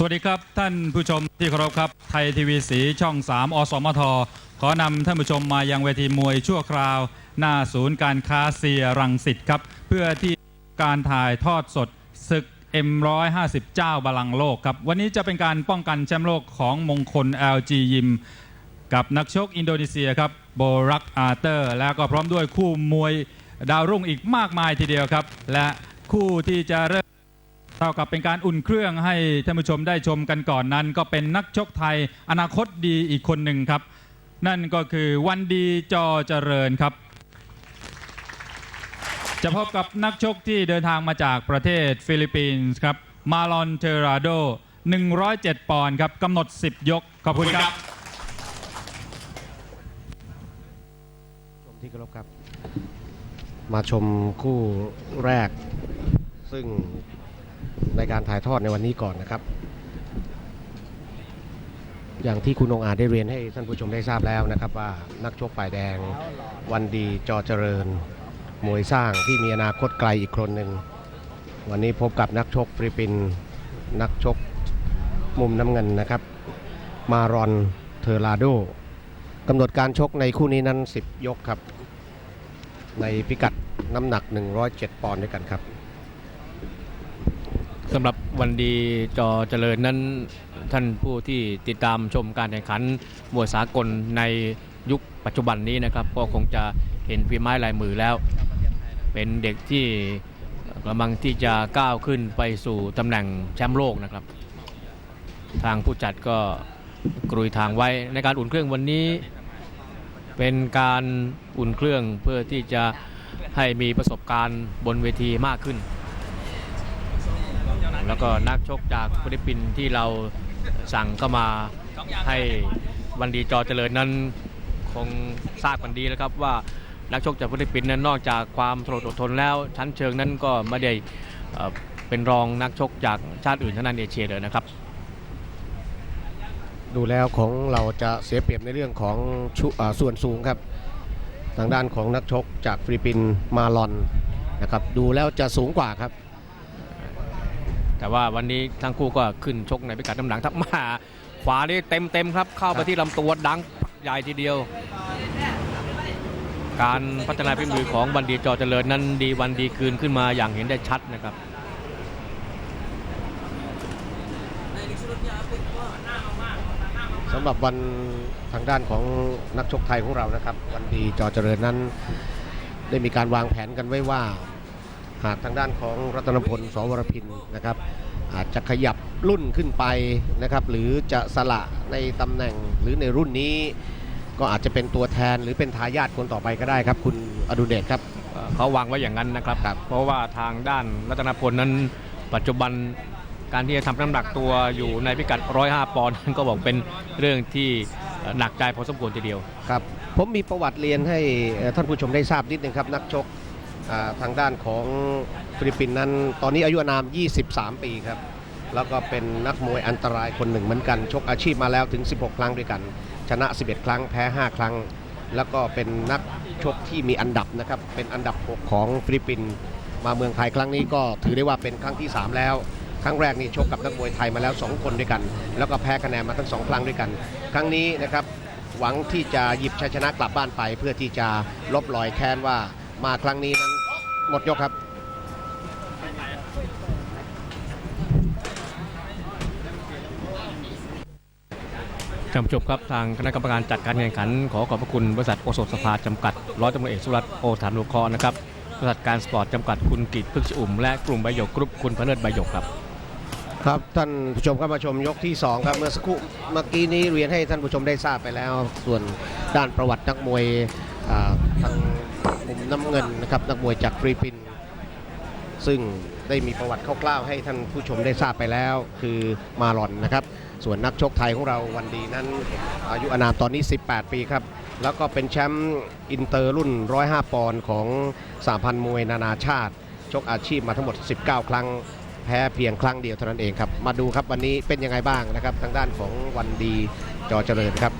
สวัสดีครับ ท่านผู้ชมที่เคารพครับ ไทยทีวีสีช่อง 3 อสมท ขอนำท่านผู้ชมมายังเวทีมวยชั่วคราว หน้าศูนย์การค้าเซียรังสิตครับ เพื่อที่การถ่ายทอดสดศึก M150 เจ้าบาลังโลกครับ วันนี้จะเป็นการป้องกันแชมป์โลกของมงคล LG ยิม กับนักชกอินโดนีเซียครับโบรักอาเตอร์ แล้วก็พร้อมด้วยคู่มวยดาวรุ่งอีกมากมายทีเดียวครับ และคู่ที่จะเริ่ม เท่ากับเป็นการอุ่นเครื่องให้ท่านผู้ชมได้ชมกันก่อนนั้น ก็เป็นนักชกไทยอนาคตดีอีกคนหนึ่งครับ นั่นก็คือวันดีจอเจริญครับ จะพบกับนักชกที่เดินทางมาจากประเทศฟิลิปปินส์ครับมาลอนเทราโด 107 ปอนด์ครับกำหนด 10 ยก ขอบคุณครับชมที่เคารพครับ มาชมคู่แรกซึ่ง ในการถ่ายทอดในวันนี้ก่อนนะครับ อย่างที่คุณองอาจได้เรียนให้ท่านผู้ชมได้ทราบแล้วนะครับ ว่านักชกฝ่ายแดงวันดีจอเจริญ มวยสร้างที่มีอนาคตไกลอีกคนหนึ่งวันนี้พบกับนักชกฟิลิปปินส์นักชกมุมน้ำเงินนะครับ มารอนเทอร์ลาโดกำหนดการชกในคู่นี้นั้น 10 ยกครับ ในพิกัดน้ำหนัก 107 ปอนด์ด้วยกันครับ สำหรับวันดีจอเจริญนั้นท่านผู้ที่ติดตามชมการแข่งขันมวยสากลในยุคปัจจุบันนี้นะครับ ก็คงจะเห็นฝีไม้ลายมือแล้ว เป็นเด็กที่กำลังที่จะก้าวขึ้นไปสู่ตำแหน่งแชมป์โลกนะครับ ทางผู้จัดก็กรุยทางไว้ในการอุ่นเครื่องวันนี้ เป็นการอุ่นเครื่องเพื่อที่จะให้มีประสบการณ์บนเวทีมากขึ้น แล้วก็นักชกจากฟิลิปปินส์ที่เราสั่งเข้ามาให้วันดีจอเจริญนั้นคงทราบกันดีแล้วครับว่านักชกจากฟิลิปปินส์นั้นนอกจากความทนอดทนแล้ว ชั้นเชิงนั้นก็ไม่ได้เป็นรองนักชกจากชาติอื่นทั้งนั้นเอเชียเลยนะครับ ดูแล้วของเราจะเสียเปรียบในเรื่องของอส่วนสูงครับ ทางด้านของนักชกจากฟิลิปปินส์มาลอนนะครับดูแล้วจะสูงกว่าครับ แต่ว่าวันนี้ทั้งคู่ก็ขึ้นชกในพิกัดน้ำหนักทับมา ขวานี่เต็มเต็มๆครับ เข้าไปที่ลำตัวดังใหญ่ทีเดียว การพัฒนาฝีมือของวันดีจอเจริญนั้นดีวันดีคืนขึ้นมาอย่างเห็นได้ชัดนะครับสำหรับวันทางด้านของนักชกไทยของเรานะครับ วันดีจอเจริญนั้น ได้มีการวางแผนกันไว้ว่า หากทางด้านของรัตนพลสวรพินนะครับ อาจจะขยับรุ่นขึ้นไปนะครับ หรือจะสละในตำแหน่งหรือในรุ่นนี้ ก็อาจจะเป็นตัวแทนหรือเป็นทายาทคนต่อไปก็ได้ครับ คุณอดุเดชครับเอ่อเขาวางไว้อย่างนั้นนะครับครับ เพราะว่าทางด้านรัตนพลนั้นปัจจุบันการที่จะทำน้ำหนักตัวอยู่ในพิกัด 105 ปอนด์นั้นก็บอกเป็นเรื่องที่เอ่อหนักใจพอสมควรทีเดียวครับ ผมมีประวัติเรียนให้เอ่อท่านผู้ชมได้ทราบนิดนึงครับ นักชกอ่า ทางด้านของฟิลิปปินส์นั้น ตอนนี้อายุนาม 23 ปีครับ แล้วก็เป็นนักมวยอันตรายคนหนึ่งเหมือนกัน ชกอาชีพมาแล้วถึง 16 ครั้งด้วยกัน ชนะ 11 ครั้งแพ้ 5 ครั้ง แล้วก็เป็นนักชกที่มีอันดับนะครับ เป็นอันดับ 6 ของฟิลิปปินส์มาเมืองไทยครั้งนี้ก็ถือได้ว่าเป็นครั้งที่ 3 แล้วครั้งแรกนี่ชกกับนักมวยไทยมาแล้ว 2 คนด้วยกัน แล้วก็แพ้คะแนนมาทั้งสองครั้งด้วยกัน ครั้งนี้นะครับหวังที่จะหยิบชัยชนะกลับบ้านไป เพื่อที่จะลบรอยแค้นว่า มาครั้งนี้นั้นหมดยกครับท่านผู้ชมครับทางคณะกรรมการจัดการแข่งขัน ขอขอบพระคุณบริษัทโอสถสภาจำกัดร้อยตำรวจเอกสุรัตน์โอฐานุเคราะห์นะครับบริษัทการสปอร์ตจำกัดคุณกิตพึกษอุ่มและกลุ่มใบหยกกรุ๊ปคุณพระเนิดใบหยกครับ ครับท่านผู้ชมครับมาชมยกที่ 2 ครับเมื่อสักครู่เมื่อกี้นี้เรียนให้ท่านผู้ชมได้ทราบไปแล้ว ส่วนด้านประวัตินักมวยอ่าทาง มุมน้ำเงินนะครับนักมวยจากฟิลิปปินส์ซึ่งได้มีประวัติคร่าวๆให้ท่านผู้ชมได้ทราบไปแล้ว คือมาลอนนะครับ ส่วนนักชกไทยของเราวันดีนั้น อายุอานามตอนนี้ 18 ปีครับ แล้วก็เป็นแชมป์อินเตอร์รุ่น 105 ปอนด์ของสาพันมวยนานาชาติ ชกอาชีพมาทั้งหมด 19 ครั้งแพ้เพียงครั้งเดียวเท่านั้นเองครับ มาดูครับวันนี้เป็นยังไงบ้างนะครับ ทางด้านของวันดีจอเจริญครับ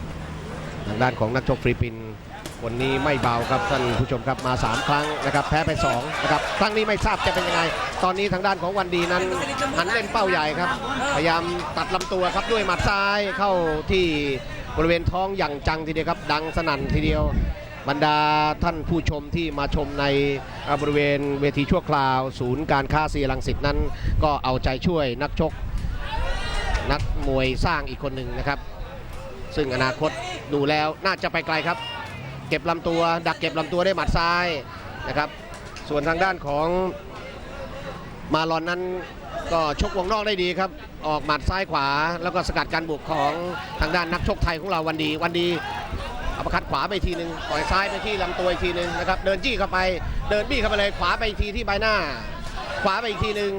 ทางด้านของนักชกฟิลิปปินส์ คนนี้ไม่เบาครับท่านผู้ชมครับมา 3 ครั้งนะครับแพ้ไป2นะครับครั้งนี้ไม่ทราบจะเป็นยังไง ตอนนี้ทางด้านของวันดีนั้นหันเล่นเป้าใหญ่ครับ พยายามตัดลำตัวครับด้วยหมัดซ้ายเข้าที่บริเวณท้องอย่างจังทีเดียวครับ ดังสนั่นทีเดียวบรรดาท่านผู้ชมที่มาชมในบริเวณเวทีชั่วคราว ศูนย์การค้าซีรังสิตนั้น ก็เอาใจช่วยนักชก นักมวยสร้างอีกคนหนึ่งนะครับ ซึ่งอนาคตดูแล้วน่าจะไปไกลครับ เก็บลำตัว ดักเก็บลำตัวได้หมัดซ้ายนะครับ ส่วนทางด้านของมาลอนนั้นก็ชกวงนอกได้ดีครับ ออกหมัดซ้ายขวา แล้วก็สกัดการบุกของทางด้านนักชกไทยของเราวันดีวันดีอัปคัดขวาไปทีหนึ่งต่อยซ้ายไปที่ลำตัวอีกทีหนึ่งนะครับ เดินจี้เข้าไป เดินบี้เข้าไปเลย ขวาไปอีกทีที่ใบหน้า ขวาไปอีกทีหนึ่ง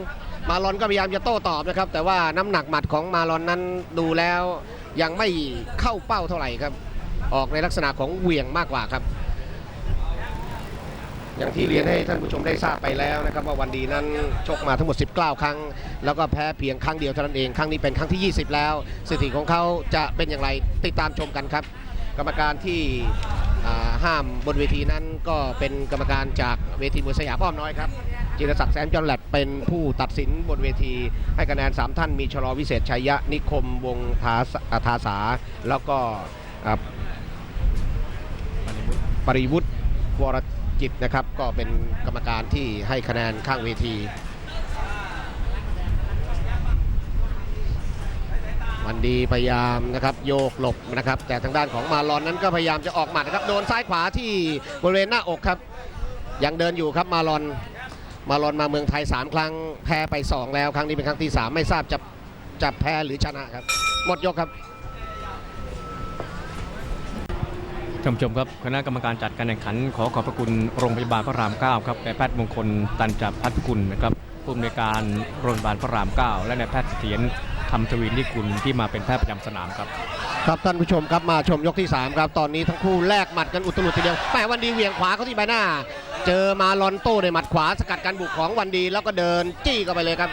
มาลอนก็พยายามจะโต้ตอบนะครับ แต่ว่าน้ำหนักหมัดของมาลอนนั้นดูแล้วยังไม่เข้าเป้าเท่าไหร่ครับ ออกในลักษณะของเหวี่ยงมากกว่าครับ อย่างที่เรียนให้ท่านผู้ชมได้ทราบไปแล้วนะครับ ว่าวันดีนั้นชกมาทั้งหมด 19 ครั้ง แล้วก็แพ้เพียงครั้งเดียวเท่านั้นเอง ครั้งนี้เป็นครั้งที่ 20 แล้วสถิติของเขาจะเป็นอย่างไรติดตามชมกันครับ กรรมการที่ห้ามบนเวทีนั้นก็เป็นกรรมการจากเวทีมวยสยามอ้อมน้อยครับจิรศักดิ์แสนจอนแลดเป็นผู้ตัดสินบนเวทีให้คะแนน 3 ท่านมีชลอวิเศษชัยยะนิคมวงท่าทาสา แล้วก็ ปริวุฒิวรจิตนะครับ ก็เป็นกรรมการที่ให้คะแนนข้างเวที วันดีพยายามนะครับโยกหลบนะครับ แต่ทางด้านของมาลอนนั้นก็พยายามจะออกหมัดนะครับโดนซ้ายขวาที่บริเวณหน้าอกครับ ยังเดินอยู่ครับมาลอนมาลอนมาเมืองไทย 3 ครั้งแพ้ไป 2 แล้ว ครั้งนี้เป็นครั้งที่ 3 ไม่ทราบจะจะแพ้หรือชนะครับ หมดยกครับ ท่านผู้ชมครับคณะกรรมการจัดการแข่งขัน ขอขอบพระคุณโรงพยาบาลพระราม9ครับนายแพทย์มงคลตันจับพัฒกุลนะครับผู้อำนวยการโรงพยาบาลพระราม 9 และนายแพทย์เสถียรคำทวีนิกุลที่มาเป็นแพทย์ประจำสนามครับ ครับท่านผู้ชมครับมาชมยกที่ 3 ครับ ตอนนี้ทั้งคู่แลกหมัดกันอุตลุดทีเดียวแหมวันดีเหวี่ยงขวาเข้าที่ใบหน้า เจอมาลอนโต้ในหมัดขวาสกัดการบุกของวันดีแล้วก็เดินจี้เข้าไปเลยครับ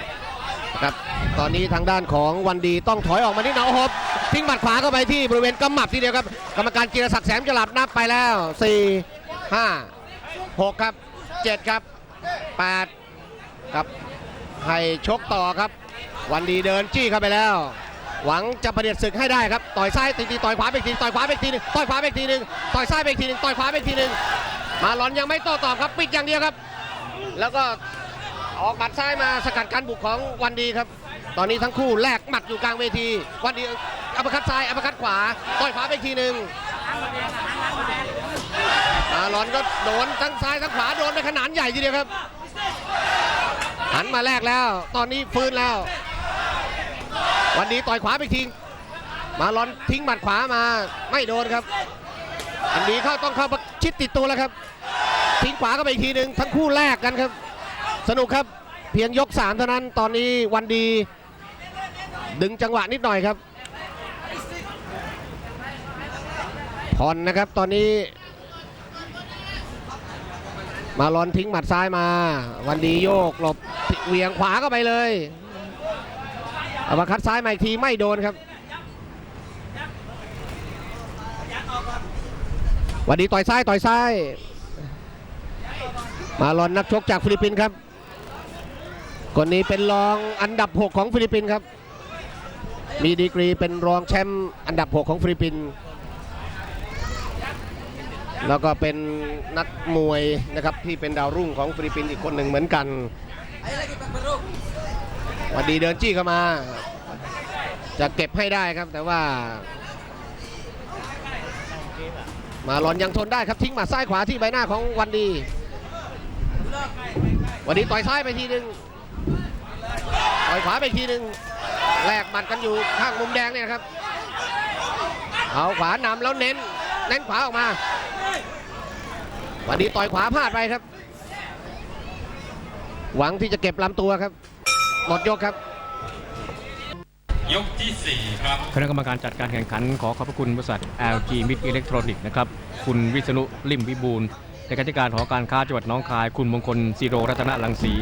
ครับ ตอนนี้ทางด้านของวันดีต้องถอยออกมาที่หนาหบทิ้งหมัดขวาเข้าไปที่บริเวณกำหมับทีเดียวครับ กรรมการกีรศักดิ์แสมจลับนับไปแล้ว 4 5 6 ครับ 7 ครับ 8 ครับ ให้ชกต่อครับ วันดีเดินจี้เข้าไปแล้ว หวังจะประเด็จศึกให้ได้ครับ ต่อยซ้ายตีตีต่อยขวาไปทีต่อยขวาไปทีนึงต่อยขวาไปทีหนึงต่อยซ้ายไปทีหนึงต่อยขวาไปทีหนึงมาหลอนยังไม่โต้ตอบครับปิดอย่างเดียวครับ แล้วก็ออกหมัดซ้ายมาสกัดการบุกของวันดีครับ ตอนนี้ทั้งคู่แลกหมัดอยู่กลางเวที วันดีอัปคัดซ้ายอัปคัดขวา ต่อยขวาไปทีหนึ่งมาลอนก็โดนทั้งซ้ายทั้งขวาโดนไปขนาดใหญ่ทีเดียวครับ หันมาแลกแล้ว ตอนนี้ฟื้นแล้ว วันนี้ต่อยขวาไปทีมาลอนทิ้งหมัดขวามาไม่โดนครับ อันนี้เข้าต้องเข้าชิดติดตัวแล้วครับ ทิ้งขวาก็ไปอีกทีหนึ่งทั้งคู่แลกกันครับ สนุกครับเพียงยกสามเท่านั้นตอนนี้วันดี ดึงจังหวะนิดหน่อยครับผ่อนนะครับตอนนี้ มาลอนทิ้งหมัดซ้ายมา วันดีโยกหลบเวียงขวาเข้าไปเลยเอามาคัดซ้ายมาอีกทีไม่โดนครับ วันนี้ต่อยซ้ายต่อยซ้าย มาลอนนักชกจากฟิลิปปินส์ครับคนนี้เป็นรองอันดับ 6 ของฟิลิปปินส์ครับ มีดีกรีเป็นรองแชมป์อันดับ 6 ของฟิลิปปินส์แล้วก็เป็นนักมวยนะครับที่เป็นดาวรุ่งของฟิลิปปินส์อีกคนหนึ่งเหมือนกันวันดีเดินจี้เข้ามา จะเก็บให้ได้ครับแต่ว่า มาหลอนยังทนได้ครับทิ้งหมาซ้ายขวาที่ใบหน้าของวันดี วันดีต่อยซ้ายไปทีหนึ่งต่อยขวาไปทีหนึ่ง แลกหมัดกันอยู่ข้างมุมแดงเนี่ยนะครับ เอาขวานำแล้วเน้น เน้นขวาออกมา วันดีต่อยขวาพลาดไปครับ หวังที่จะเก็บลำตัวครับ หมดยกครับยกที่ 4 ครับคณะกรรมการจัดการแข่งขันขอขอบพระคุณบริษัท LG Mid Electronic นะครับ คุณวิษณุลิมวิบูลย์ เลขาธิการหอการค้าจังหวัดน้องคาย คุณมงคลซีโรรัตนลังสี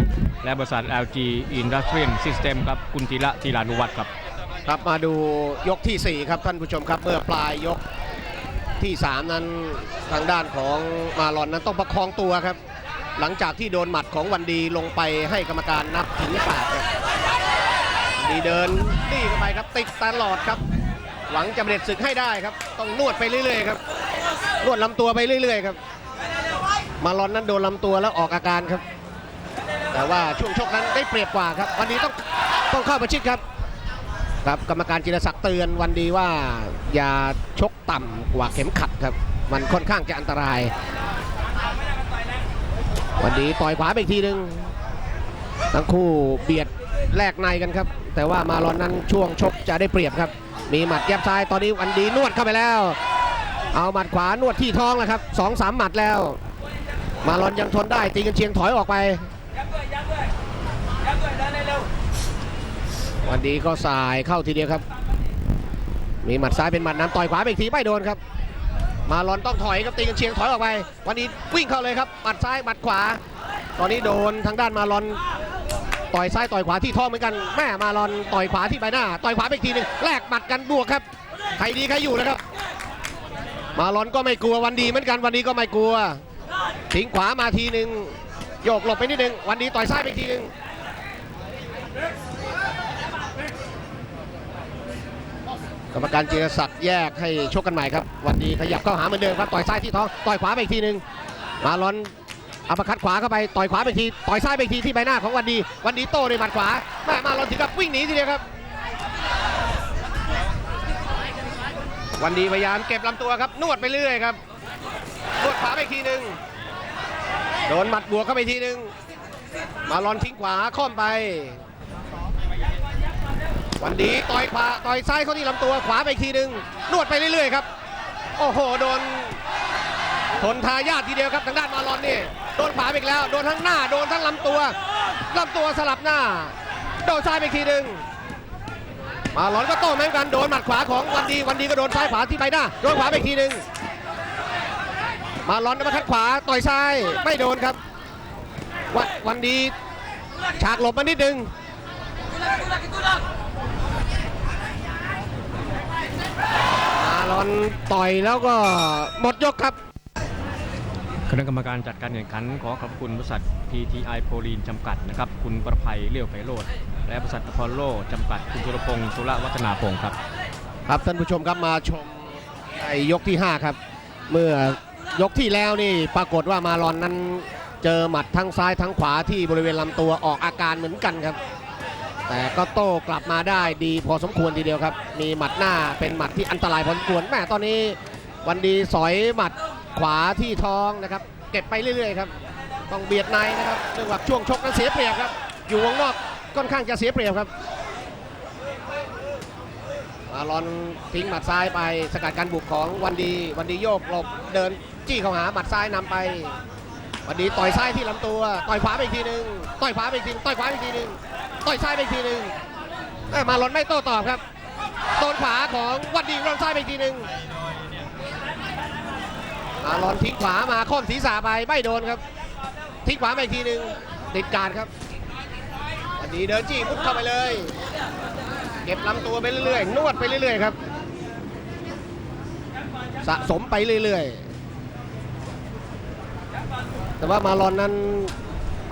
และบริษัท LG Industrial System ครับคุณธีระธีรานุวัฒน์ครับ ครับมาดูยกที่ 4 ครับท่านผู้ชมครับ เมื่อปลายยกที่ 3 นั้นทางด้านของมาลอนนั้นต้องประคองตัวครับ หลังจากที่โดนหมัดของวันดีลงไปให้กรรมการนับถึงแปดครับดีเดินตีเข้าไปครับ ติดตลอดครับ หวังจะเด็ดศึกให้ได้ครับ ต้องนวดไปเรื่อยๆครับนวดลำตัวไปเรื่อยๆครับ มาลอนนั้นโดนลำตัวแล้วออกอาการครับ แต่ว่าช่วงชกนั้นได้เปรียบกว่าครับ วันนี้ต้องต้องเข้าประชิดครับ ครับกรรมการจิรศักดิ์เตือนวันดีว่าอย่าชกต่ำกว่าเข็มขัดครับ มันค่อนข้างจะอันตราย วันดีต่อยขวาไปอีกทีหนึ่งทั้งคู่เบียดแลกในกันครับ แต่ว่ามาลอนนั้นช่วงชกจะได้เปรียบครับ มีหมัดแยบซ้ายตอนนี้วันดีนวดเข้าไปแล้ว เอาหมัดขวานวดที่ท้องแล้วครับสองสามหมัดแล้ว มาลอนยังทนได้ตีกันเชียงถอยออกไปวันดีก็สายเข้าทีเดียวครับ มีหมัดซ้ายเป็นหมัดน้ำต่อยขวาไปอีกทีไม่โดนครับ มาลอนต้องถอยครับตีกันเชียงถอยออกไป วันนี้วิ่งเข้าเลยครับหมัดซ้ายหมัดขวา ตอนนี้โดนทางด้านมาลอนต่อยซ้ายต่อยขวาที่ท้องเหมือนกันแม่มาลอนต่อยขวาที่ใบหน้า ต่อยขวาไปอีกทีหนึงแลกหมัดกันบวกครับใครดีใครอยู่นะครับ มาลอนก็ไม่กลัววันดีเหมือนกันวันนี้ก็ไม่กลัว ทิ้งขวามาทีหนึ่งโยกหลบไปนิดนึง วันดีต่อยซ้ายไปทีหนึงกรรมการจิรศักดิ์แยกให้ชกกันใหม่ครับ วันดีขยับเข้าหาเหมือนเดิมครับต่อยซ้ายที่ท้องต่อยขวาไปอีกทีหนึ่งมาลอนอัปคัดขวาเข้าไปต่อยขวาไปทีต่อยซ้ายไปทีที่ใบหน้าของวันดี วันดีโต้ด้วยหมัดขวาแม่มาลอนถึงกับวิ่งหนีทีเดียวครับ วันดีพยายามเก็บลำตัวครับนวดไปเรื่อยครับนวดขวาไปทีหนึ่ง โดนหมัดบวกเข้าไปทีหนึ่งมาลอนทิ้งขวาค่อมไป วันดีต่อยขวาต่อยซ้ายเข้าที่ลำตัวขวาไปทีหนึ่งนวดไปเรื่อยๆครับ โอ้โห โดนทนทายาททีเดียวครับทางด้านมาลอนนี่ โดนขวาไปอีกแล้ว โดนทั้งหน้า โดนทั้งลำตัวลำตัวสลับหน้า โดนซ้ายไปทีหนึ่งมาลอนก็โต้เหมือนกันโดนหมัดขวาของวันดีวันดีก็โดนซ้ายขวาที่ใบหน้าโดนขวาไปทีหนึ่ง มาลอนมาคัดขวาต่อยซ้ายไม่โดนครับวะวันดีฉากหลบมานิดนึงมาลอนต่อยแล้วก็หมดยกครับคณะกรรมการจัดการแข่งขันขอขอบคุณบริษัท PTI โพลีนจำกัดนะครับ คุณประภัยเลี้ยวไพโรดและบริษัทอพอลโลจำกัด คุณสุรพงศ์สุรวัฒนาพงศ์ครับ ครับท่านผู้ชมครับมาชมในยกที่ 5 ครับ เมื่อ ยกที่แล้วนี่ปรากฏว่ามาลอนนั้นเจอหมัดทั้งซ้ายทั้งขวาที่บริเวณลำตัวออกอาการเหมือนกันครับ แต่ก็โต้กลับมาได้ดีพอสมควรทีเดียวครับ มีหมัดหน้าเป็นหมัดที่อันตรายพอสมควรแม่ตอนนี้วันดีสอยหมัดขวาที่ท้องนะครับ เก็บไปเรื่อยๆครับต้องเบียดในนะครับเนื่องจากช่วงชกนั้นเสียเปรียบครับ อยู่วงนอกค่อนข้างจะเสียเปรียบครับ มาลอนทิ้งหมัดซ้ายไปสกัดการบุกของวันดีวันดีโยกหลบเดินจี้เข้าหาหมัดซ้ายนำไป วันดีต่อยซ้ายที่ลำตัว ต่อยขวาไปอีกทีหนึ่งต่อยขวาไปอีกทีต่อยขวาไปอีกทีหนึ่งต่อยซ้ายไปอีกทีหนึ่งมาลอนไม่โต้ตอบครับโดนขวาของวันดีโดนซ้ายไปอีกทีหนึ่งมาลอนทิ้งขวามาค่อมศีรษะไปไม่โดนครับทิ้งขวาไปอีกทีหนึ่งติดการครับวันดีเดินจี้ปุ๊บเข้าไปเลย เก็บลำตัวไปเรื่อยๆ นวดไปเรื่อยๆ ครับ สะสมไปเรื่อยๆ แต่ว่ามาลอนนั้น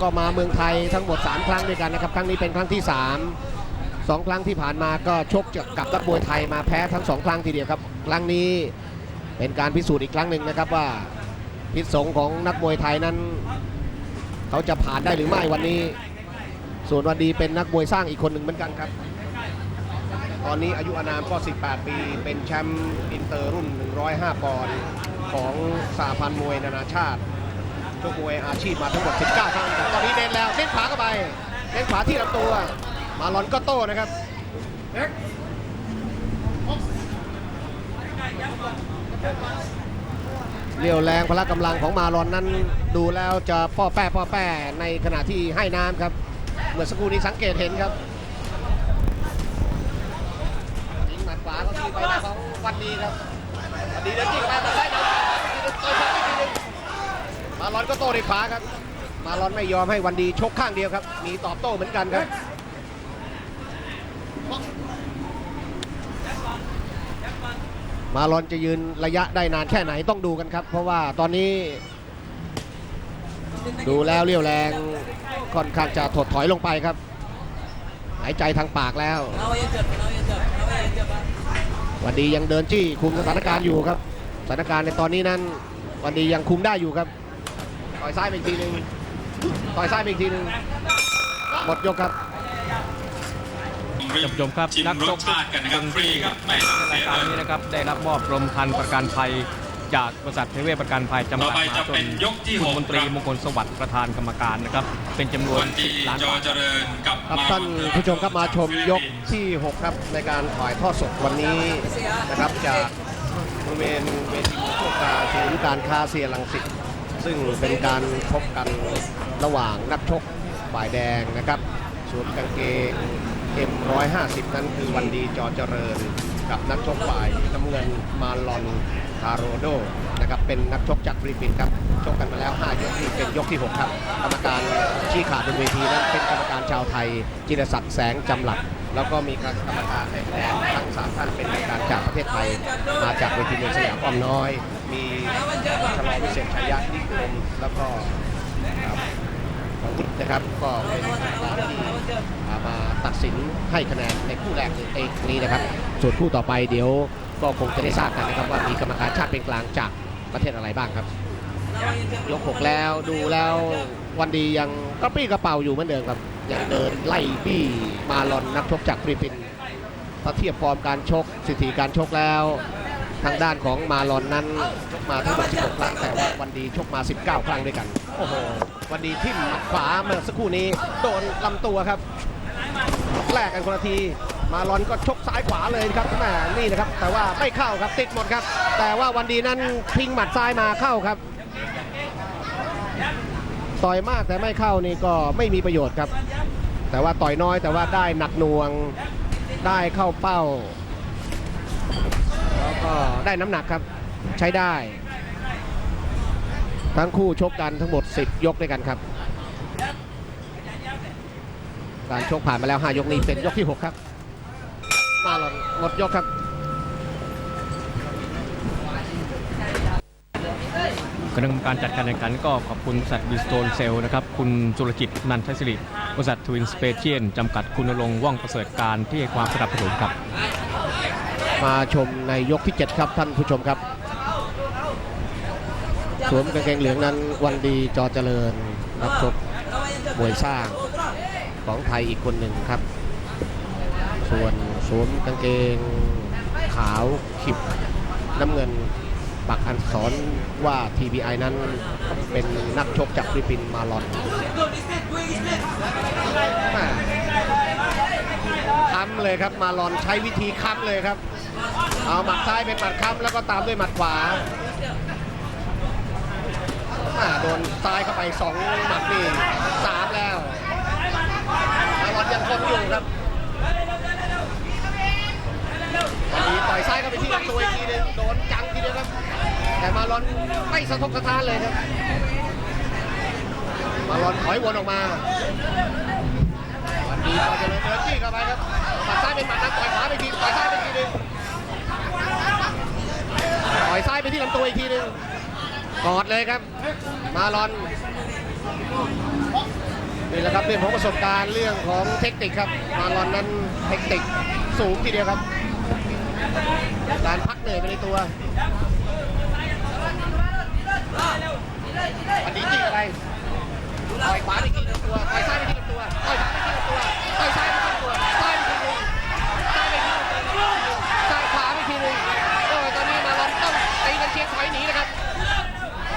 ก็มาเมืองไทยทั้งหมด 3 ครั้งด้วยกันนะครับ ครั้งนี้เป็นครั้งที่ 3 2 ครั้งที่ผ่านมาก็ชกกับนักมวยไทยมาแพ้ทั้ง 2 ครั้งทีเดียวครับ ครั้งนี้เป็นการพิสูจน์อีกครั้งหนึ่งนะครับว่าพิษสงของนักมวยไทยนั้น เขาจะผ่านได้หรือไม่วันนี้ ส่วนวันดีเป็นนักมวยสร้างอีกคนหนึ่งเหมือนกันครับ ตอนนี้อายุอานามก็ 18 ปี เป็นแชมป์อินเตอร์รุ่น 105 ปอนด์ของสาพันธ์มวยนานาชาติชกมวยอาชีพมาทั้งหมด 19 ครั้งครับตอนนี้เน้นแล้วเน้นขวาเข้าไปเน้นขวาที่ลำตัว มาลอนก็โต้นะครับเรียวแรงพละกำลังของมาลอนนั้นดูแล้วจะป้อแป้ป้อแป้ในขณะที่ให้น้ำครับ เมื่อสักครู่นี้สังเกตเห็นครับ ยิงหมัด ขวาเขาที่ไปน้าของวันดีครับวันดีเดินจี้เข้าไปมาได้นะต่อยขวาไปทีนึงมาลอนก็โต้ด้วยขวาครับ มาลอนไม่ยอมให้วันดีชกข้างเดียวครับ มีตอบโต้เหมือนกันครับมาลอนจะยืนระยะได้นานแค่ไหนต้องดูกันครับ เพราะว่าตอนนี้ ดูแล้วเรียวแรงค่อนข้างจะถดถอยลงไปครับ หายใจทางปากแล้ว วันดียังเดินจี้คุมสถานการณ์อยู่ครับ สถานการณ์ในตอนนี้นั้น วันดียังคุมได้อยู่ครับต่อยซ้ายไปอีกทีหนึ่งต่อยซ้ายไปอีกทีหนึ่งหมดยกครับท่านผู้ชมครับชิมนักรชสกชาติกันนะครับฟรีครับไม่ต้องเสีรายยการเงินี้นนะครับ ได้รับมอบกรมธรรม์ประกันภัย จากบริษัทเทเวศประกันภัยจำต่อกัดไปมหาจะชเป็นนยกที่คุณหกมนตรีครับมงคลสวัสดิ์ประธานกรรมการนะครับ เป็นจำนวนวันดี10ล้านจอบาทเจริญกับครับมาท่านผู้ชมครับมาชมยกที่ 6 ครับในการถ่ายทอดสดวันนี้นะครับจากบริเวณเวทีโชคกาศูนย์การค้าเซียรังสิตซึ่งเป็นการพบกันระหว่างนักชกฝ่ายแดงนะครับสวมกางเกง M150 นั้นคือวันดีจอเจริญ กับนักชกฝ่ายน้ำเงินมาลอน คาโรโดนะครับเป็นนักชกจากฟิลิปปินส์ครับชกกันมาแล้ว 5 ยกนี่เป็นยกที่ 6 ครับ กรรมการชี้ขาดบนเวทีนั้นเป็นกรรมการชาวไทย จิรศักดิ์แสงจำหลัด แล้วก็มีกรรมการในแดนทั้งสามท่านเป็นกรรมการจากประเทศไทย มาจากเวทีมืองสยามอ้อมน้อย มีชลอวิเศษชัยยะนิคมแล้วก็ครับของวุฒินะครับก็เป็นกรรมการที่มาตัดสินให้คะแนนในคู่แรกในนี้นะครับ ส่วนคู่ต่อไปเดี๋ยว ก็คงจะได้ทราบกันนะครับว่ามีกรรมการชาติเป็นกลางจากประเทศอะไรบ้างครับ ยกหกแล้วดูแล้ววันดียังกระปี้กระเป๋าอยู่เหมือนเดิมครับยังเดินไล่บี้มาลอนนักชกจากฟิลิปปินส์ถ้าเทียบฟอร์มการชกสถิติการชกแล้ว ทางด้านของมาลอนนั้นชกมาทั้งหมด16ครั้งแต่ว่าวันดีชกมา 19 ครั้งด้วยกันโอ้โหวันดีทิ่มหมัดขวาเมื่อสักครู่นี้โดนลำตัวครับแลกกันคนละที มาลอนก็ชกซ้ายขวาเลยครับแหมนี่นะครับ แต่ว่าไม่เข้าครับติดหมดครับ แต่ว่าวันดีนั้นทิ้งหมัดซ้ายมาเข้าครับ ต่อยมากแต่ไม่เข้านี่ก็ไม่มีประโยชน์ครับ แต่ว่าต่อยน้อยแต่ว่าได้หนักหน่วงได้เข้าเป้า แล้วก็ได้น้ำหนักครับใช้ได้ ทั้งคู่ชกกันทั้งหมด 10 ยกด้วยกันครับการชกผ่านมาแล้ว 5 ยกนี้เป็นยกที่ 6 ครับ มาหลอนหมดยกครับคณะกรรมการจัดการแข่งขันก็ขอบคุณบริษัทบิสโตนเซลนะครับ คุณสุรจิตนันทศิริบริษัททวินสเปเชียลจำกัดคุณรงว่องประเสริฐการที่ให้ความสนับสนุนครับ มาชมในยกที่ 7 ครับท่านผู้ชมครับ สวมกางเกงเหลืองนั้นวันดีจอเจริญนักชกมวยสร้างของไทยอีกคนหนึ่งครับ ส่วน สวมกางเกงขาวขิบน้ำเงินปักอันสอนว่า TBI นั้นเป็นนักชกจากฟิลิปปินส์มาลอนค้ำเลยครับมาลอนใช้วิธีค้ำเลยครับ เอาหมัดซ้ายเป็นหมัดค้ำแล้วก็ตามด้วยหมัดขวาอ่าโดนซ้ายเข้าไปสองหมัดนี่สามแล้วมาลอนยังคงอยู่ครับ วันนี้ต่อยซ้ายเข้าไปที่ลำตัวอีกทีหนึงโดนจังทีเดียวครับ แต่มาลอนไม่สะทกสะท้านเลยครับ มาลอนถอยวนออกมา วันนี้ก็จะเดินเดินจี้เข้าไปครับหมัดซ้ายเป็นหมัดนะต่อยขวาไปทีต่อยซ้ายไปทีหนึงต่อยซ้ายไปที่ลำตัวอีกทีหนึงกอดเลยครับ มาลอนนี่แหละครับเรื่องของประสบการณ์เรื่องของเทคนิคครับ มาลอนนั้นเทคนิคสูงทีเดียวครับ การพักเหนื่อยไปในตัววันนี้จี้อะไรต่อยขวาไปที่ลำตัวต่อยซ้ายไปที่ลำตัวต่อยขวาไปที่ลำตัวต่อยซ้ายไปที่ลำตัวซ้ายไปทีนึงซ้ายไปทีลำตัวซ้ายขวาไปทีนึงโอ้ยตอนนี้มาลอนต้องตีกันเชียงถอยหนีนะครับ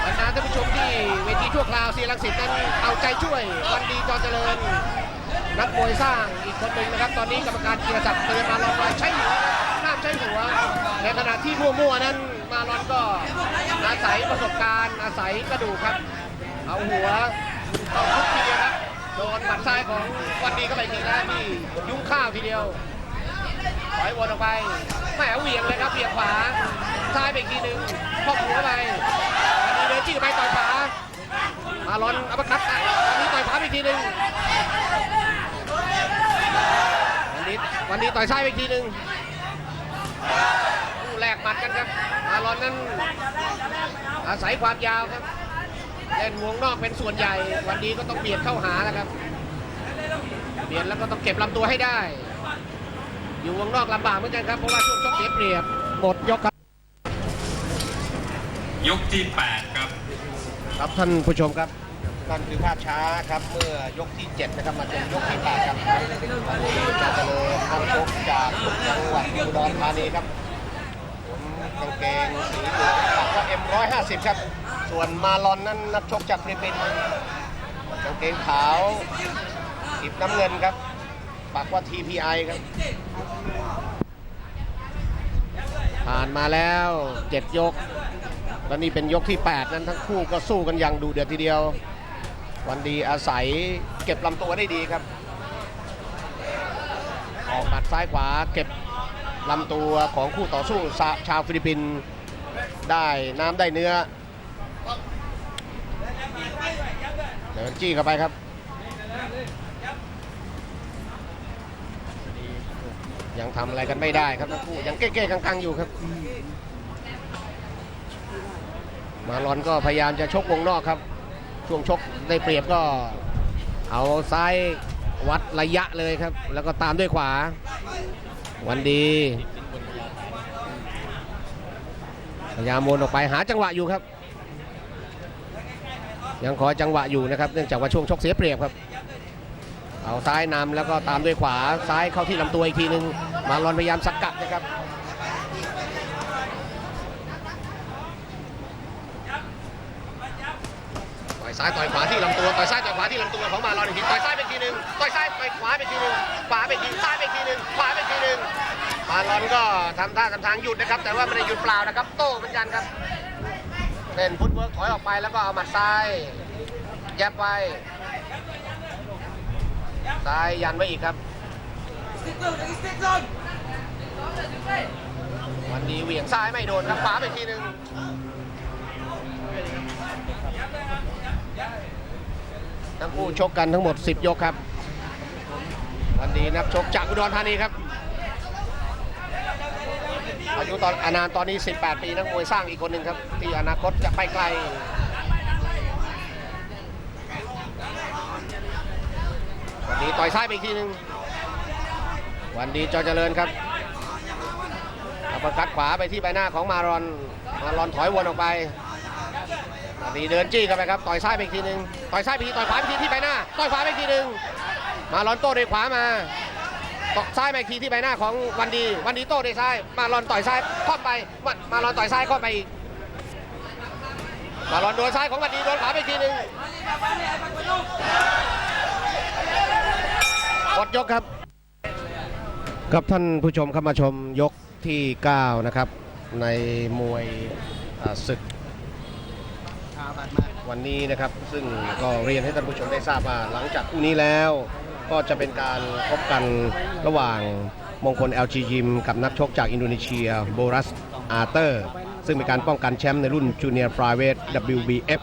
บรรดาท่านผู้ชมที่เวทีชั่วคราวเสียรังสิตนั้นเอาใจช่วยวันดีจอเจริญนักมวยสร้างอีกคนหนึ่งนะครับ ตอนนี้กรรมการกีรศักดิ์เตือนมาลอนว่าใช้หัวห้าม ช้หัว ในขณะที่มั่วๆนั้นมาลอนก็อาศัยประสบการณ์ อาศัยกระดูกครับ เอาหัวเอาทุกทีเดียวครับโดนหมัดซ้ายของวันดีเข้าไปทีแล้วนี่ยุ่งข้าวทีเดียวถอยวนออกไปแหมเหวี่ยงเลยครับเหวี่ยงขวาซ้ายไปอีกทีหนึ่งพอกหัวไปอันนี้เลยจี้ไปต่อยขวามาลอนอัปคัตอันนี้ต่อยขวาไปอีกทีหนึ่งวันนี้วันนี้ต่อยซ้ายไปอีกทีหนึ่ง แลกหมัดกันครับมาลอนนั้น อาศัยความยาวครับเล่นวงนอกเป็นส่วนใหญ่ วันนี้ก็ต้องเบียดเข้าหาแล้วครับเบียดแล้วก็ต้องเก็บลำตัวให้ได้ อยู่วงนอกลำบากเหมือนกันครับเพราะว่าช่วงชกเสียเปรียบหมดยกครับ ยกที่ 8 ครับ ครับท่านผู้ชมครับ นั่นคือภาพช้าครับเมื่อยกที่ 7 นะครับมาเป็นยกที่8ครับตอนนี้จะเจริญนักชกจากจังหวัดอุดรธานีครับสวมกางเกงสีเหลืองปักว่า M150 ครับ ส่วนมาลอนนั้นนักชกจากฟิลิปปินส์กางเกงขาวอิบน้ำเงินครับปักว่า TPI ครับ ผ่านมาแล้ว 7 ยก แล้วนี่เป็นยกที่ 8 นั้นทั้งคู่ก็สู้กันอย่างดูเดือดทีเดียว วันดีอาศัยเก็บลำตัวได้ดีครับ ออกหมัดซ้ายขวาเก็บลำตัวของคู่ต่อสู้ชาวฟิลิปปินส์ได้น้ำได้เนื้อเดินจี้เข้าไปครับยังทำอะไรกันไม่ได้ครับทั้งคู่ยังเก้ๆกังๆอยู่ครับ มาลอนก็พยายามจะชกวงนอกครับ ช่วงชกได้เปรียบก็ เอาซ้ายวัดระยะเลยครับ แล้วก็ตามด้วยขวา วันดีพยายามวนออกไปหาจังหวะอยู่ครับ ยังขอจังหวะอยู่นะครับ เนื่องจากว่าช่วงชกเสียเปรียบครับ เอาซ้ายนำแล้วก็ตามด้วยขวาซ้ายเข้าที่ลำตัวอีกทีหนึ่งมาลอนพยายามสกัดนะครับ ต่อย ซ้ายต่อยขวาที่ลำตัวต่อยซ้ายต่อยขวาที่ลำตัวของมาลอนอีกทีต่อยซ้ายไปทีหนึ่งต่อยซ้ายไปขวาไปทีหนึ่งขวาไปทีซ้ายไปทีหนึ่งขวาไปทีหนึ่งมาลอนก็ทำท่าทำทางหยุดนะครับ แต่ว่าไม่ได้หยุดเปล่านะครับ โต้เหมือนกันครับเล่นฟุตเวิร์กถอยออกไปแล้วก็เอาหมัดซ้ายแยบไว้ซ้ายยันไว้อีกครับวันนี้เหวี่ยงซ้ายไม่โดนครับขวาไปทีหนึ่ง ทั้งคู่ชกกันทั้งหมด 10 ยกครับ วันนี้นักชกจากอุดรธานีครับ อายุตอนอานานตอนนี้ 18 ปีนักมวยสร้างอีกคนหนึ่งครับ ที่อนาคตจะไปไกลวันนี้ต่อยซ้ายไปอีกทีหนึ่งวันดีจอเจริญครับอัปคัดขวาไปที่ใบหน้าของมารอน มารอนถอยวนออกไป วันนี้เดินจี้เข้าไปครับต่อยซ้ายไปอีกทีหนึ่งต่อยซ้ายไปทีต่อยขวาไปทีที่ใบหน้าต่อยขวาไปอีกทีหนึ่งมาลอนโต้ด้วยขวามาต่อซ้ายไปอีกทีที่ใบหน้าของวันดี วันดีโต้ด้วยซ้าย มาลอนต่อยซ้ายครอบไปมาลอนต่อยซ้ายครอบไปอีกมาลอนโดนซ้ายของวันดีโดนขวาไปอีกทีหนึ่งหมดยกครับกับท่านผู้ชมครับมาชมยกที่ 9 นะครับ ในมวยศึก วันนี้นะครับซึ่งก็เรียนให้ท่านผู้ชมได้ทราบว่าหลังจากคู่นี้แล้ว ก็จะเป็นการพบกันระหว่างมงคล LG ยิมกับนักชกจากอินโดนีเซียโบรัสอาร์เตอร์ ซึ่งเป็นการป้องกันแชมป์ในรุ่นจูเนียร์ฟลายเวท WBF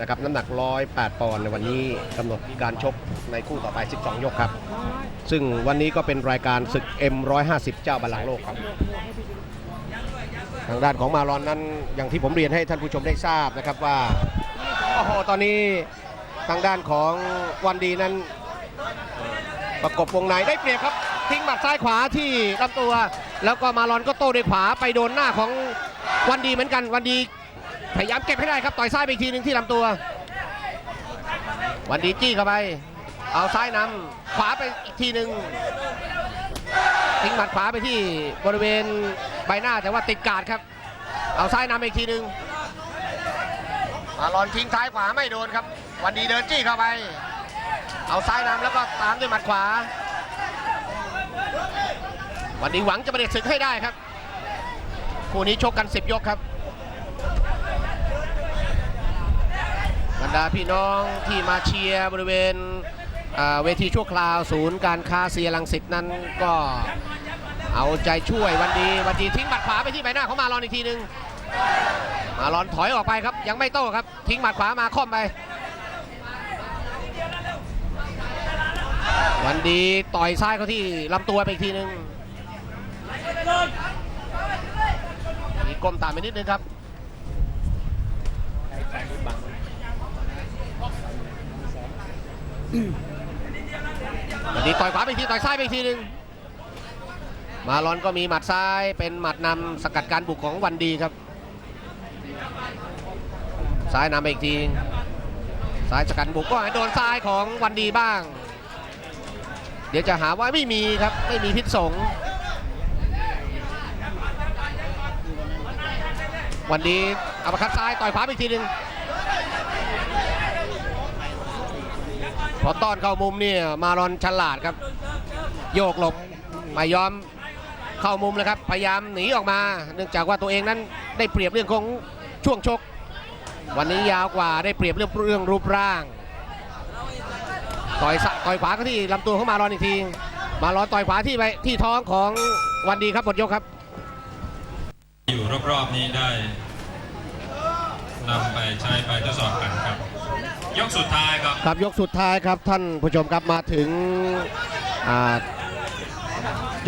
นะครับน้ำหนัก 108 ปอนด์ในวันนี้กำหนดการชกในคู่ต่อไป 12 ยกครับ ซึ่งวันนี้ก็เป็นรายการศึก M150 เจ้าบัลลังก์โลกครับ ทางด้านของมารอนนั้นอย่างที่ผมเรียนให้ท่านผู้ชมได้ทราบนะครับว่าโอ้โหตอนนี้ทางด้านของวันดีนั้น ประกบวงในได้เปรียบครับ ทิ้งหมัดซ้ายขวาที่ลำตัว แล้วก็มารอนก็โต้ด้วยขวาไปโดนหน้าของวันดีเหมือนกันวันดีพยายามเก็บให้ได้ครับต่อยซ้ายไปอีกทีหนึ่งที่ลำตัว วันดีจี้เข้าไป เอาซ้ายนำขวาไปอีกทีหนึ่งทิ้งหมัดขวาไปที่บริเวณ ใบหน้าแต่ว่าติดการดครับ เอาซ้ายนำอีกทีหนึ่งมาลอนทิ้งท้ายขวาไม่โดนครับ วันดีเดินจี้เข้าไป เอาซ้ายนำแล้วก็ตามด้วยหมัดขวา วันนี้หวังจะประเด็ศึกให้ได้ครับคู่นี้ชกกัน 10 ยกครับบรรดาพี่น้องที่มาเชียร์บริเวณอ่าเวทีชั่วคราวศูนย์การค้าเซียรังสิตนั้นก็ เอาใจช่วยวันดีวันดีทิ้งหมัดขวาไปที่ใบหน้าของมาลอนอีกทีหนึ่งมาลอนถอยออกไปครับ ยังไม่โต้ครับ ทิ้งหมัดขวามาค่อมไป วันดีต่อยซ้ายเขาที่ลำตัวไปอีกทีหนึ่งก้มตามไปนิดนึงครับวันนี้ต่อยขวาไปอีกทีต่อยซ้ายไปอีกทีหนึ่ง มาลอนก็มีหมัดซ้ายเป็นหมัดนำสกัดการบุกของวันดีครับ ซ้ายนำไปอีกทีซ้ายสกัดบุกก็โดนซ้ายของวันดีบ้าง เดี๋ยวจะหาว่าไม่มีครับไม่มีพิษสงวันดีเอามาคัดซ้ายต่อยขวาอีกทีหนึ่งพอต้อนเข้ามุมเนี่ยมารอนฉลาดครับ โยกหลบไม่ยอม เข้ามุมเลยครับ พยายามหนีออกมา เนื่องจากว่าตัวเองนั้นได้เปรียบเรื่องของช่วงชก วันนี้ยาวกว่าได้เปรียบเรื่องเรื่องรูปร่าง ต่อยสะต่อยขวาก็ที่ลำตัวของมารอนอีกที มารอนต่อยขวาที่ไปที่ท้องของวันดีครับหมดยกครับ อยู่รอบๆนี้ได้นำไปใช้ไปทดสอบกันครับ ยกสุดท้ายครับ ครับยกสุดท้ายครับท่านผู้ชมครับมาถึงอ่า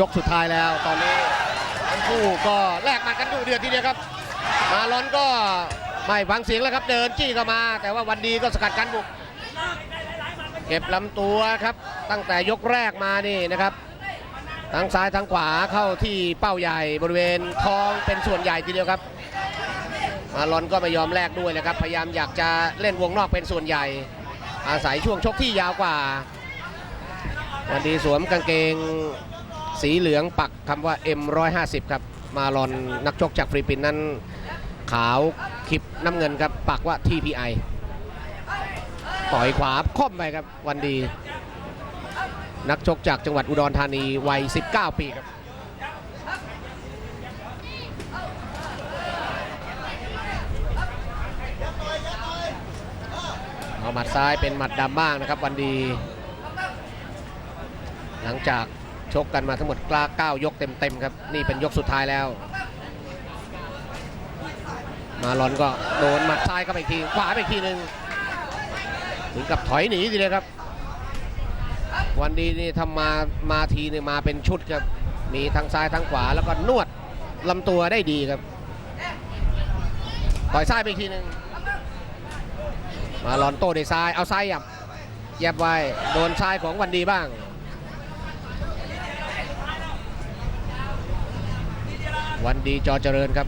ยกสุดท้ายแล้วตอนนี้ทั้งคู่ก็แลกหมัดกันดูเดือดทีเดียวครับ มาลอนก็ไม่ฟังเสียงแล้วครับเดินจี้เข้ามา แต่ว่าวันดีก็สกัดกันบุกเก็บลำตัวครับ ตั้งแต่ยกแรกมานี่นะครับทั้งซ้ายทั้งขวาเข้าที่เป้าใหญ่บริเวณท้องเป็นส่วนใหญ่ทีเดียวครับมาลอนก็ไม่ยอมแลกด้วยนะครับ พยายามอยากจะเล่นวงนอกเป็นส่วนใหญ่ อาศัยช่วงชกที่ยาวกว่า วันดีสวมกางเกง สีเหลืองปักคำว่า M150 ครับ มาลอนนักชกจากฟิลิปปินส์นั้น ขาวคลิปน้ำเงินครับ ปักว่า TPI ต่อยขวาค่อมไปครับวันดี นักชกจากจังหวัดอุดรธานีวัย 19 ปีครับเอาหมัดซ้ายเป็นหมัดดำบ้างนะครับ วันดี หลังจาก ชกกันมาทั้งหมดกล้าก้ายกเต็มๆครับ นี่เป็นยกสุดท้ายแล้ว มาลอนก็โดนหมัดซ้ายเข้าไปอีกทีขวาไปอีกทีหนึ่งถึงกับถอยหนีทีเลยครับ วันดีนี่ทำมามาทีนี่มาเป็นชุดครับ มีทั้งซ้ายทั้งขวาแล้วก็นวดลำตัวได้ดีครับต่อยซ้ายไปอีกทีหนึ่งมาลอนโต้ด้วยซ้ายเอาซ้ายหยับแยบไว้โดนซ้ายของวันดีบ้าง วันดีจอเจริญครับ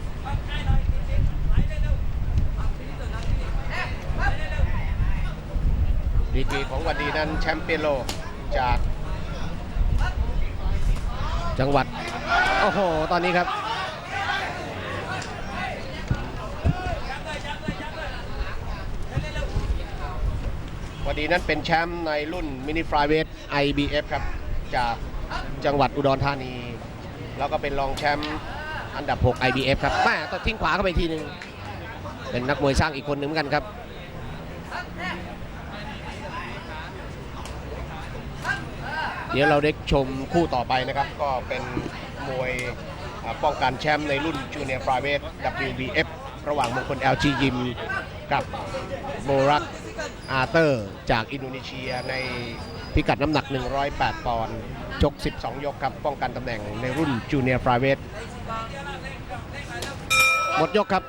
ดีกรีของวันดีนั้นแชมเปี้ยนโลกจาก จังหวัด โอ้โห ตอนนี้ครับ วันนี้นั้นเป็นแชมป์ในรุ่นมินิฟลายเวท IBF ครับ จากจังหวัดอุดรธานี แล้วก็เป็นรองแชมป์ อันดับ 6 IBF ครับแม่ต้องทิ้งขวาเข้าไปทีหนึ่งเป็นนักมวยสร้างอีกคนหนึ่งเหมือนกันครับเดี๋ยวเราได้ชมคู่ต่อไปนะครับ ก็เป็นมวยป้องกันแชมป์ในรุ่นจูเนียร์ฟลายเวท WBF ระหว่างมงคล LG ยิมกับโมรักอาร์เตอร์ จากอินโดนีเซียใน พิกัดน้ำหนัก 108 ปอนด์ชก 12 ยกครับ ป้องกันตำแหน่งในรุ่นจูเนียร์ฟลายเวทหมดยกครับ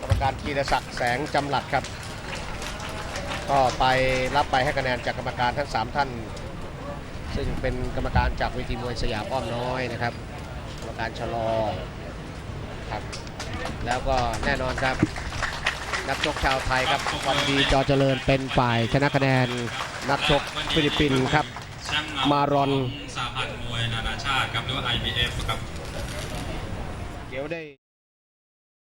กรรมการกีรศักดิ์แสงจำหลัดครับ ก็ไปรับไปให้คะแนนจากกรรมการทั้ง 3 ท่าน ซึ่งเป็นกรรมการจากเวทีมวยสยามอ้อมน้อยนะครับ กรรมการชะลอครับ แล้วก็แน่นอนครับ นักชกชาวไทยครับวันดีจอเจริญเป็นฝ่ายชนะคะแนนนักชกฟิลิปปินส์ครับแชมป์เงมารอนสาพันธ์มวยนานาชาติครับหรือว่า IBF ครับเดี๋ยวได้